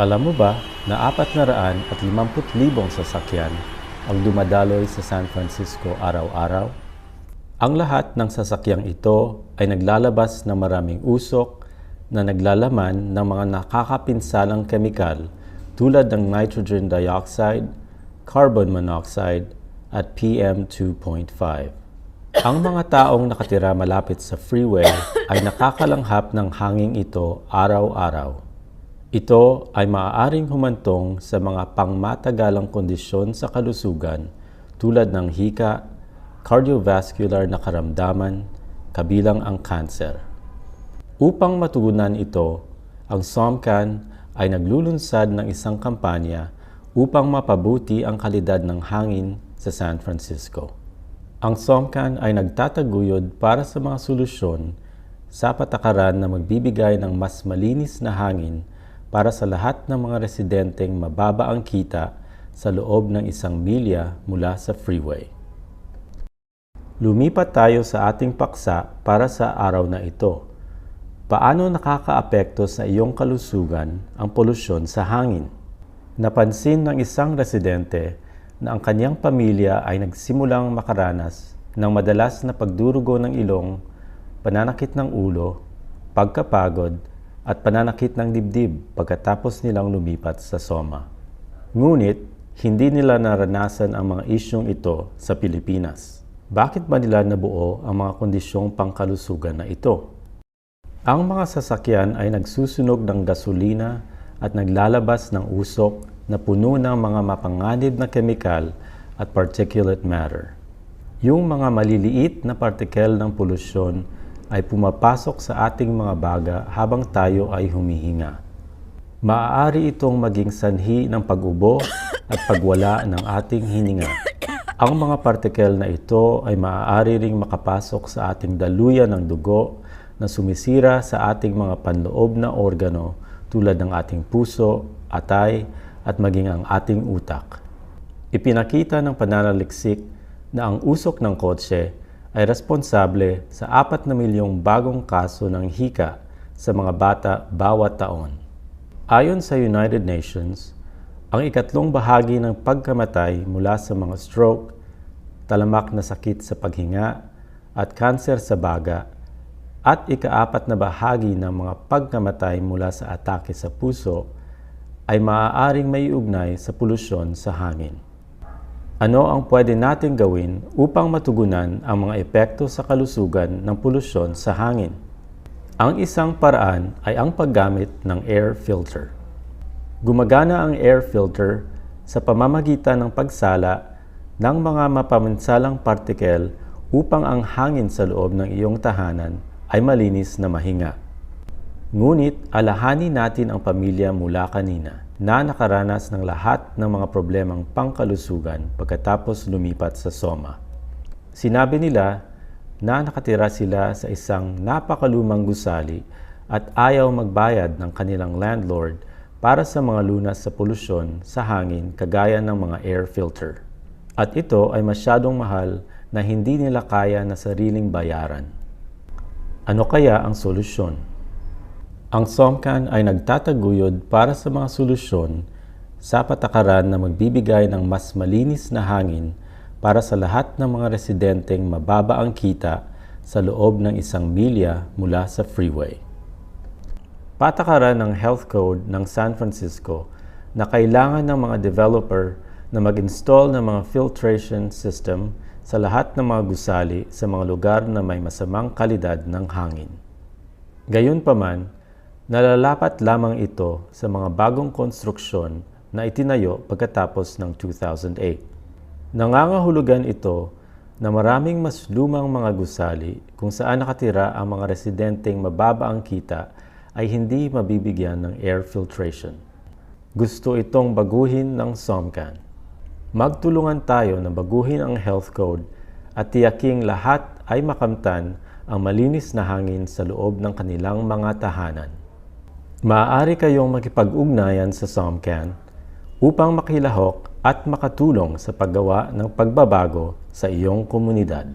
Alam mo ba na 450,000 sasakyan ang dumadaloy sa San Francisco araw-araw? Ang lahat ng sasakyang ito ay naglalabas ng maraming usok na naglalaman ng mga nakakapinsalang kemikal tulad ng nitrogen dioxide, carbon monoxide, at PM2.5. Ang mga taong nakatira malapit sa freeway ay nakakalanghap ng hanging ito araw-araw. Ito ay maaaring humantong sa mga pangmatagalang kondisyon sa kalusugan tulad ng hika, cardiovascular na karamdaman, kabilang ang cancer. Upang matugunan ito, ang SOMCAN ay naglulunsad ng isang kampanya upang mapabuti ang kalidad ng hangin sa San Francisco. Ang SOMCAN ay nagtataguyod para sa mga solusyon sa patakaran na magbibigay ng mas malinis na hangin para sa lahat ng mga residenteng mababa ang kita sa loob ng isang milya mula sa freeway. Lumipat tayo sa ating paksa para sa araw na ito. Paano nakakaapekto sa iyong kalusugan ang polusyon sa hangin? Napansin ng isang residente na ang kanyang pamilya ay nagsimulang makaranas ng madalas na pagdurugo ng ilong, pananakit ng ulo, pagkapagod, at pananakit ng dibdib pagkatapos nilang lumipat sa Soma. Ngunit, hindi nila naranasan ang mga isyong ito sa Pilipinas. Bakit ba nila nabuo ang mga kondisyong pangkalusugan na ito? Ang mga sasakyan ay nagsusunog ng gasolina at naglalabas ng usok na puno ng mga mapanganib na kemikal at particulate matter. Yung mga maliliit na partikel ng polusyon ay pumapasok sa ating mga baga habang tayo ay humihinga. Maaari itong maging sanhi ng pag-ubo at pagwala ng ating hininga. Ang mga partikel na ito ay maaari ring makapasok sa ating daluyan ng dugo na sumisira sa ating mga panloob na organo tulad ng ating puso, atay, at maging ang ating utak. Ipinakita ng pananaliksik na ang usok ng kotse ay responsable sa 4 na milyong bagong kaso ng hika sa mga bata bawat taon. Ayon sa United Nations, ang ikatlong bahagi ng pagkamatay mula sa mga stroke, talamak na sakit sa paghinga, at kanser sa baga, at ikaapat na bahagi ng mga pagkamatay mula sa atake sa puso ay maaaring maiugnay sa polusyon sa hangin. Ano ang pwede nating gawin upang matugunan ang mga epekto sa kalusugan ng polusyon sa hangin? Ang isang paraan ay ang paggamit ng air filter. Gumagana ang air filter sa pamamagitan ng pagsala ng mga mapaminsalang partikel upang ang hangin sa loob ng iyong tahanan ay malinis na mahinga. Ngunit alahani natin ang pamilya mula kanina na nakaranas ng lahat ng mga problemang pangkalusugan pagkatapos lumipat sa Soma. Sinabi nila na nakatira sila sa isang napakalumang gusali at ayaw magbayad ng kanilang landlord para sa mga lunas sa polusyon sa hangin kagaya ng mga air filter. At ito ay masyadong mahal na hindi nila kaya na sariling bayaran. Ano kaya ang solusyon? Ang SOMCAN ay nagtataguyod para sa mga solusyon sa patakaran na magbibigay ng mas malinis na hangin para sa lahat ng mga residenteng mababa ang kita sa loob ng isang milya mula sa freeway. Patakaran ng Health Code ng San Francisco na kailangan ng mga developer na mag-install ng mga filtration system sa lahat ng mga gusali sa mga lugar na may masamang kalidad ng hangin. Gayunpaman, nalalapat lamang ito sa mga bagong konstruksyon na itinayo pagkatapos ng 2008. Nangangahulugan ito na maraming mas lumang mga gusali kung saan nakatira ang mga residenteng mababa ang kita ay hindi mabibigyan ng air filtration. Gusto itong baguhin ng SOMCAN. Magtulungan tayo na baguhin ang health code at tiyaking lahat ay makamtan ang malinis na hangin sa loob ng kanilang mga tahanan. Maaari kayong makipag-ugnayan sa SOMCAN upang makilahok at makatulong sa paggawa ng pagbabago sa iyong komunidad.